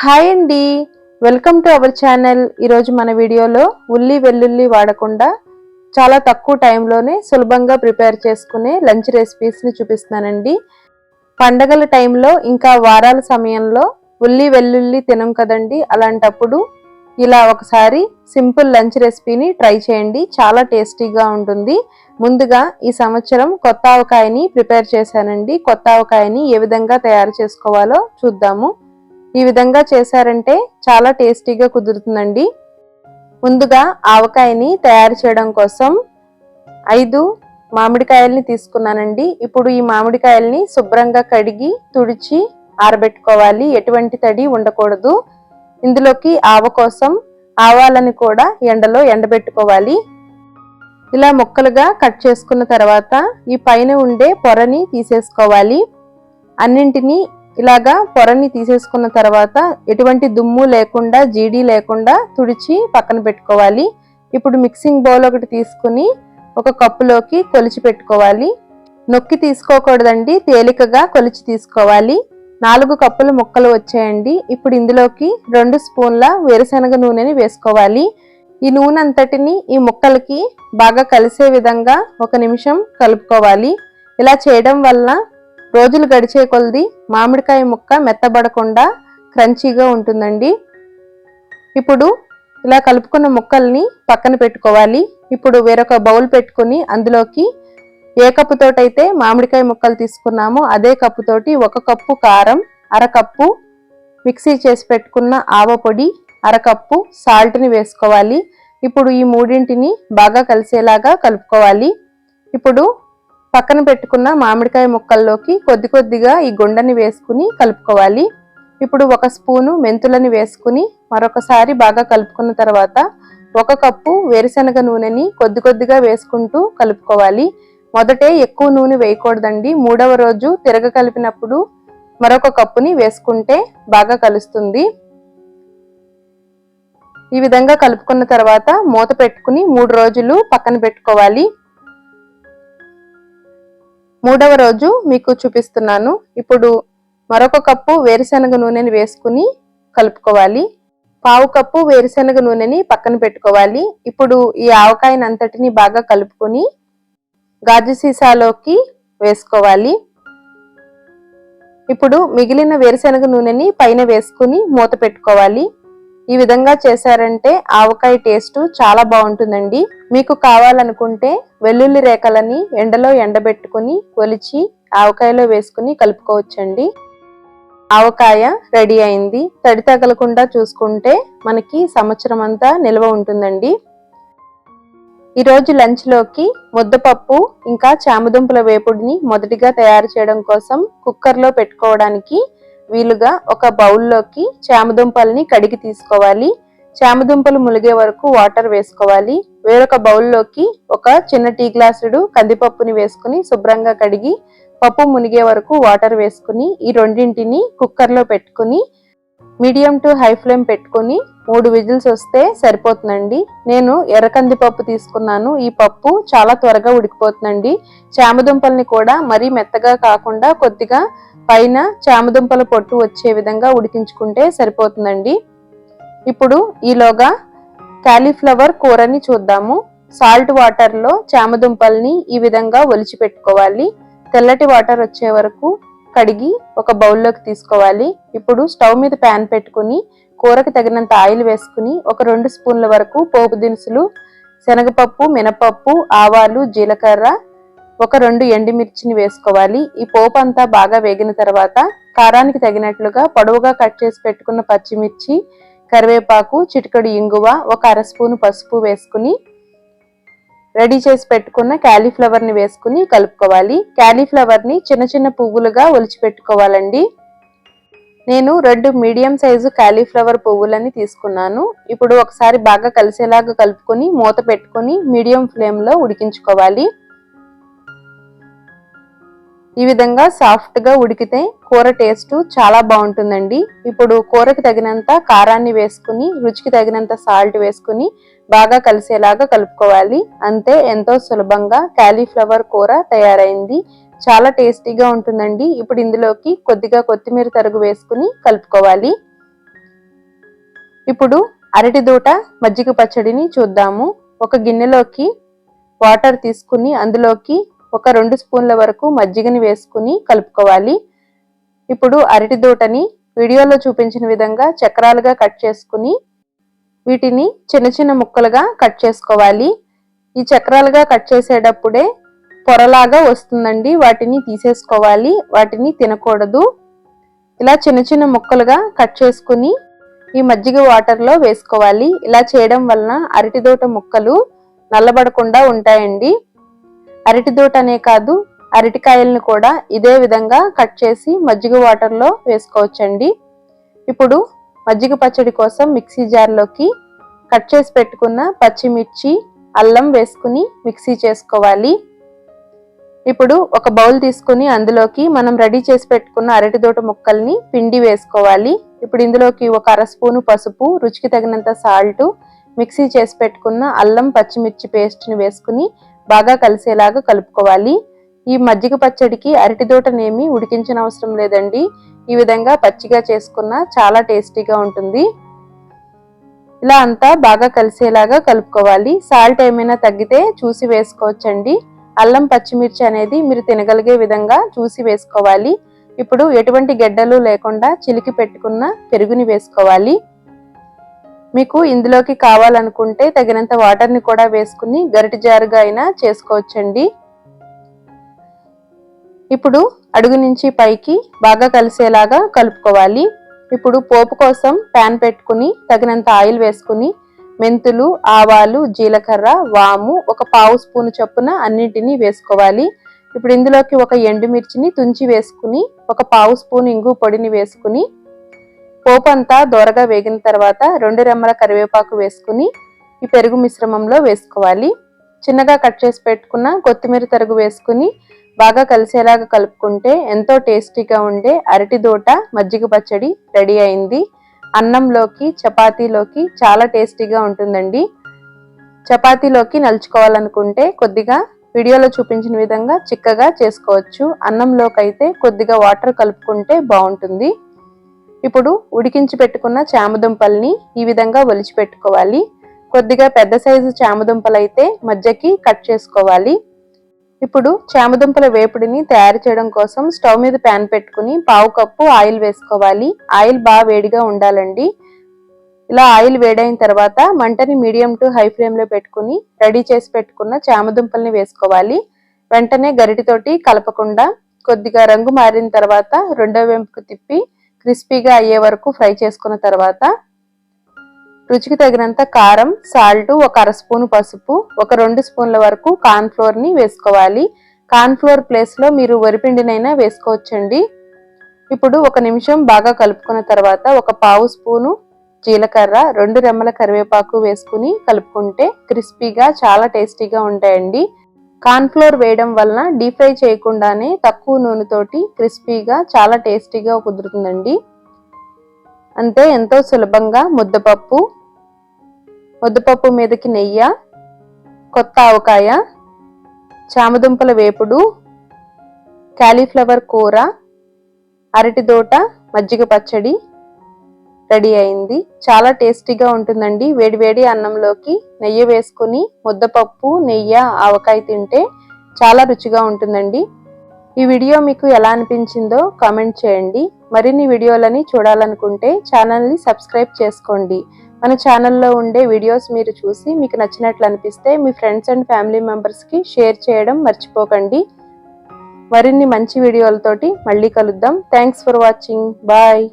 Hi అండి. Welcome to our channel. ఈరోజు మన వీడియోలో ఉల్లి వెల్లుల్లి వాడకుండా చాలా తక్కువ టైంలోనే సులభంగా ప్రిపేర్ చేసుకునే లంచ్ రెసిపీస్ని చూపిస్తున్నానండి. పండగల టైంలో ఇంకా వారాల సమయంలో ఉల్లి వెల్లుల్లి తినం కదండి. అలాంటప్పుడు ఇలా ఒకసారి సింపుల్ లంచ్ రెసిపీని ట్రై చేయండి. చాలా టేస్టీగా ఉంటుంది. ముందుగా ఈ సంవత్సరం కొత్త ఆవకాయని ప్రిపేర్ చేశానండి. కొత్త ఆవకాయని ఏ విధంగా తయారు చేసుకోవాలో చూద్దాము. ఈ విధంగా చేశారంటే చాలా టేస్టీగా కుదురుతుందండి. ముందుగా ఆవకాయని తయారు చేయడం కోసం ఐదు మామిడికాయల్ని తీసుకున్నానండి. ఇప్పుడు ఈ మామిడికాయల్ని శుభ్రంగా కడిగి తుడిచి ఆరబెట్టుకోవాలి. ఎటువంటి తడి ఉండకూడదు. ఇందులోకి ఆవ కోసం ఆవాలని కూడా ఎండలో ఎండబెట్టుకోవాలి. ఇలా ముక్కలుగా కట్ చేసుకున్న తర్వాత ఈ పైన ఉండే పొరని తీసేసుకోవాలి. అన్నింటినీ ఇలాగా పొరని తీసేసుకున్న తర్వాత ఎటువంటి దుమ్ము లేకుండా జీడి లేకుండా తుడిచి పక్కన పెట్టుకోవాలి. ఇప్పుడు మిక్సింగ్ బౌల్ ఒకటి తీసుకుని ఒక కప్పులోకి కొలిచి పెట్టుకోవాలి. నొక్కి తీసుకోకూడదండి తేలికగా కొలిచి తీసుకోవాలి. నాలుగు కప్పుల ముక్కలు వచ్చాయండి. ఇప్పుడు ఇందులోకి రెండు స్పూన్ల వేరుశనగ నూనెని వేసుకోవాలి. ఈ నూనె అంతటిని ఈ ముక్కలకి బాగా కలిసే విధంగా ఒక నిమిషం కలుపుకోవాలి. ఇలా చేయడం వల్ల రోజులు గడిచే కొలది మామిడికాయ ముక్క మెత్తబడకుండా క్రంచీగా ఉంటుందండి. ఇప్పుడు ఇలా కలుపుకున్న ముక్కల్ని పక్కన పెట్టుకోవాలి. ఇప్పుడు వేరొక బౌల్ పెట్టుకుని అందులోకి ఏ కప్పుతోటైతే మామిడికాయ ముక్కలు తీసుకున్నామో అదే కప్పుతోటి ఒక కప్పు కారం అరకప్పు మిక్సీ చేసి పెట్టుకున్న ఆవ పొడి అరకప్పు సాల్ట్ని వేసుకోవాలి. ఇప్పుడు ఈ మూడింటిని బాగా కలిసేలాగా కలుపుకోవాలి. ఇప్పుడు పక్కన పెట్టుకున్న మామిడికాయ ముక్కల్లోకి కొద్ది కొద్దిగా ఈ గుండని వేసుకుని కలుపుకోవాలి. ఇప్పుడు ఒక స్పూను మెంతులని వేసుకుని మరొకసారి బాగా కలుపుకున్న తర్వాత ఒక కప్పు వేరుశనగ నూనెని కొద్ది కొద్దిగా వేసుకుంటూ కలుపుకోవాలి. మొదటే ఎక్కువ నూనె వేయకూడదండి. మూడవ రోజు తిరగ కలిపినప్పుడు మరొక కప్పుని వేసుకుంటే బాగా కలుస్తుంది. ఈ విధంగా కలుపుకున్న తర్వాత మూత పెట్టుకుని మూడు రోజులు పక్కన పెట్టుకోవాలి. మూడవ రోజు మీకు చూపిస్తున్నాను. ఇప్పుడు మరొక కప్పు వేరుశనగ నూనెని వేసుకుని కలుపుకోవాలి. పావు కప్పు వేరుశనగ నూనెని పక్కన పెట్టుకోవాలి. ఇప్పుడు ఈ ఆవకాయని అంతటిని బాగా కలుపుకొని గాజు సీసాలోకి వేసుకోవాలి. ఇప్పుడు మిగిలిన వేరుశనగ నూనెని పైన వేసుకుని మూత పెట్టుకోవాలి. ఈ విధంగా చేశారంటే ఆవకాయ టేస్ట్ చాలా బాగుంటుందండి. మీకు కావాలనుకుంటే వెల్లుల్లి రేఖలని ఎండలో ఎండబెట్టుకుని ఒలిచి ఆవకాయలో వేసుకుని కలుపుకోవచ్చండి. ఆవకాయ రెడీ అయింది. తడి తగలకుండా చూసుకుంటే మనకి సంవత్సరం అంతా నిల్వ ఉంటుందండి. ఈరోజు లంచ్లోకి ముద్దపప్పు ఇంకా చామదుంపల వేపుడిని మొదటిగా తయారు చేయడం కోసం కుక్కర్లో పెట్టుకోవడానికి వీలుగా ఒక బౌల్లోకి చామదుంపల్ని కడిగి తీసుకోవాలి. చామదుంపలు ములిగే వరకు వాటర్ వేసుకోవాలి. వేరొక బౌల్లోకి ఒక చిన్న టీ గ్లాసుడు కందిపప్పుని వేసుకుని శుభ్రంగా కడిగి పప్పు మునిగే వరకు వాటర్ వేసుకుని ఈ రెండింటిని కుక్కర్లో పెట్టుకుని మీడియం టు హై ఫ్లేమ్ పెట్టుకుని మూడు విజిల్స్ వస్తే సరిపోతుందండి. నేను ఎర్రకంది పప్పు తీసుకున్నాను. ఈ పప్పు చాలా త్వరగా ఉడికిపోతుందండి. చామదుంపల్ని కూడా మరీ మెత్తగా కాకుండా కొద్దిగా పైన చామదుంపల పొట్టు వచ్చే విధంగా ఉడికించుకుంటే సరిపోతుందండి. ఇప్పుడు ఈలోగా క్యాలీఫ్లవర్ కూరని చూద్దాము. సాల్ట్ వాటర్లో చామదుంపల్ని ఈ విధంగా ఒలిచి పెట్టుకోవాలి తెల్లటి వాటర్ వచ్చే వరకు కడిగి ఒక బౌల్లోకి తీసుకోవాలి. ఇప్పుడు స్టవ్ మీద ప్యాన్ పెట్టుకుని కూరకు తగినంత ఆయిల్ వేసుకుని ఒక రెండు స్పూన్ల వరకు పోపు దినుసులు శనగపప్పు మినపప్పు ఆవాలు జీలకర్ర ఒక రెండు ఎండుమిర్చిని వేసుకోవాలి. ఈ పోపు అంతా బాగా వేగిన తర్వాత కారానికి తగినట్లుగా పొడవుగా కట్ చేసి పెట్టుకున్న పచ్చిమిర్చి కరివేపాకు చిటికడు ఇంగువ ఒక అర స్పూను పసుపు వేసుకుని రెడీ చేసి పెట్టుకున్న క్యాలీఫ్లవర్ని వేసుకుని కలుపుకోవాలి. క్యాలీఫ్లవర్ని చిన్న చిన్న పువ్వులుగా ఒలిచి పెట్టుకోవాలండి. నేను రెండు మీడియం సైజు క్యాలీఫ్లవర్ పువ్వులని తీసుకున్నాను. ఇప్పుడు ఒకసారి బాగా కలిసేలాగా కలుపుకొని మూత పెట్టుకొని మీడియం ఫ్లేమ్లో ఉడికించుకోవాలి. ఈ విధంగా సాఫ్ట్గా ఉడికితే కూర టేస్ట్ చాలా బాగుంటుందండి. ఇప్పుడు కూరకి తగినంత కారాన్ని వేసుకుని రుచికి తగినంత సాల్ట్ వేసుకుని బాగా కలిసేలాగా కలుపుకోవాలి. అంతే ఎంతో సులభంగా క్యాలీఫ్లవర్ కూర తయారైంది. చాలా టేస్టీగా ఉంటుందండి. ఇప్పుడు ఇందులోకి కొద్దిగా కొత్తిమీర తరుగు వేసుకుని కలుపుకోవాలి. ఇప్పుడు అరటి దూట మజ్జిగ పచ్చడిని చూద్దాము. ఒక గిన్నెలోకి వాటర్ తీసుకుని అందులోకి ఒక రెండు స్పూన్ల వరకు మజ్జిగని వేసుకుని కలుపుకోవాలి. ఇప్పుడు అరటి దూటని వీడియోలో చూపించిన విధంగా చక్రాలుగా కట్ చేసుకుని వీటిని చిన్న చిన్న ముక్కలుగా కట్ చేసుకోవాలి. ఈ చక్రాలుగా కట్ చేసేటప్పుడే పొరలాగా వస్తుందండి. వాటిని తీసేసుకోవాలి. వాటిని తినకూడదు. ఇలా చిన్న చిన్న ముక్కలుగా కట్ చేసుకుని ఈ మజ్జిగ వాటర్లో వేసుకోవాలి. ఇలా చేయడం వలన అరటిదోట ముక్కలు నల్లబడకుండా ఉంటాయండి. అరటిదోట అనే కాదు అరటికాయలను కూడా ఇదే విధంగా కట్ చేసి మజ్జిగ వాటర్లో వేసుకోవచ్చండి. ఇప్పుడు మజ్జిగ పచ్చడి కోసం మిక్సీ జార్లోకి కట్ చేసి పెట్టుకున్న పచ్చిమిర్చి అల్లం వేసుకుని మిక్సీ చేసుకోవాలి. ఇప్పుడు ఒక బౌల్ తీసుకుని అందులోకి మనం రెడీ చేసి పెట్టుకున్న అరటిదోట ముక్కల్ని పిండి వేసుకోవాలి. ఇప్పుడు ఇందులోకి ఒక అర స్పూను పసుపు రుచికి తగినంత సాల్ట్ మిక్సీ చేసి పెట్టుకున్న అల్లం పచ్చిమిర్చి పేస్ట్ని వేసుకుని బాగా కలిసేలాగా కలుపుకోవాలి. ఈ మజ్జిగ పచ్చడికి అరటిదోటనేమి ఉడికించిన అవసరం లేదండి. ఈ విధంగా పచ్చిగా చేసుకున్న చాలా టేస్టీగా ఉంటుంది. ఇలా అంతా బాగా కలిసేలాగా కలుపుకోవాలి. సాల్ట్ ఏమైనా తగ్గితే చూసి వేసుకోవచ్చండి. అల్లం పచ్చిమిర్చి అనేది మీరు తినగలిగే విధంగా చూసి వేసుకోవాలి. ఇప్పుడు ఎటువంటి గెడ్డలు లేకుండా చిలికి పెట్టుకున్న పెరుగుని వేసుకోవాలి. మీకు ఇందులోకి కావాలనుకుంటే తగినంత వాటర్ని కూడా వేసుకుని గరిటి జారుగా అయినా చేసుకోవచ్చండి. ఇప్పుడు అడుగు నుంచి పైకి బాగా కలిసేలాగా కలుపుకోవాలి. ఇప్పుడు పోపు కోసం ప్యాన్ పెట్టుకుని తగినంత ఆయిల్ వేసుకుని మెంతులు ఆవాలు జీలకర్ర వాము ఒక పావు స్పూను చొప్పున అన్నింటినీ వేసుకోవాలి. ఇప్పుడు ఇందులోకి ఒక ఎండుమిర్చిని తుంచి వేసుకుని ఒక పావు స్పూన్ ఇంగు పొడిని వేసుకుని పోపు అంతా దోరగా వేగిన తర్వాత రెండు రెమ్మల కరివేపాకు వేసుకుని ఈ పెరుగు మిశ్రమంలో వేసుకోవాలి. చిన్నగా కట్ చేసి పెట్టుకున్న కొత్తిమీర తరుగు వేసుకుని బాగా కలిసేలాగా కలుపుకుంటే ఎంతో టేస్టీగా ఉండే అరటి దోట మజ్జిగ పచ్చడి రెడీ అయింది. అన్నంలోకి చపాతీలోకి చాలా టేస్టీగా ఉంటుందండి. చపాతీలోకి నలుచుకోవాలనుకుంటే కొద్దిగా వీడియోలో చూపించిన విధంగా చిక్కగా చేసుకోవచ్చు. అన్నంలోకి అయితే కొద్దిగా వాటర్ కలుపుకుంటే బాగుంటుంది. ఇప్పుడు ఉడికించి పెట్టుకున్న చామదుంపల్ని ఈ విధంగా ఒలిచి పెట్టుకోవాలి. కొద్దిగా పెద్ద సైజు చామదుంపలు అయితే మధ్యకి కట్ చేసుకోవాలి. ఇప్పుడు చామదుంపల వేపుడిని తయారు చేయడం కోసం స్టవ్ మీద ప్యాన్ పెట్టుకుని పావు కప్పు ఆయిల్ వేసుకోవాలి. ఆయిల్ బాగా వేడిగా ఉండాలండి. ఇలా ఆయిల్ వేడైన తర్వాత మంటని మీడియం టు హై ఫ్లేమ్లో పెట్టుకుని రెడీ చేసి పెట్టుకున్న చామదుంపల్ని వేసుకోవాలి. వెంటనే గరిటితోటి కలపకుండా కొద్దిగా రంగు మారిన తర్వాత రెండో వెంపుకు తిప్పి క్రిస్పీగా అయ్యే వరకు ఫ్రై చేసుకున్న తర్వాత రుచికి తగినంత కారం సాల్ట్ ఒక అర స్పూన్ పసుపు ఒక రెండు స్పూన్ల వరకు కార్న్ఫ్లోర్ని వేసుకోవాలి. కార్న్ఫ్లోర్ ప్లేస్లో మీరు వరిపిండినైనా వేసుకోవచ్చండి. ఇప్పుడు ఒక నిమిషం బాగా కలుపుకున్న తర్వాత ఒక పావు స్పూను జీలకర్ర రెండు రెమ్మల కరివేపాకు వేసుకుని కలుపుకుంటే క్రిస్పీగా చాలా టేస్టీగా ఉంటాయండి. కార్న్ఫ్లోర్ వేయడం వలన డీప్ ఫ్రై చేయకుండానే తక్కువ నూనెతోటి క్రిస్పీగా చాలా టేస్టీగా కుదురుతుందండి. అంతే ఎంతో సులభంగా ముద్దపప్పు ముద్దపప్పు మీదకి నెయ్యి కొత్త ఆవకాయ చామదుంపల వేపుడు క్యాలీఫ్లవర్ కూర అరటి దోట మజ్జిగ పచ్చడి రెడీ అయింది. చాలా టేస్టీగా ఉంటుందండి. వేడివేడి అన్నంలోకి నెయ్యి వేసుకుని ముద్దపప్పు నెయ్యి ఆవకాయ తింటే చాలా రుచిగా ఉంటుందండి. ఈ వీడియో మీకు ఎలా అనిపించిందో కామెంట్ చేయండి. మరిన్ని వీడియోలని చూడాలనుకుంటే ఛానల్ని సబ్స్క్రైబ్ చేసుకోండి. మన ఛానల్లో ఉండే వీడియోస్ మీరు చూసి మీకు నచ్చినట్లు అనిపిస్తే మీ ఫ్రెండ్స్ అండ్ ఫ్యామిలీ మెంబర్స్కి షేర్ చేయడం మర్చిపోకండి. మరిన్ని మంచి వీడియోలతోటి మళ్ళీ కలుద్దాం. Thanks for watching. బాయ్.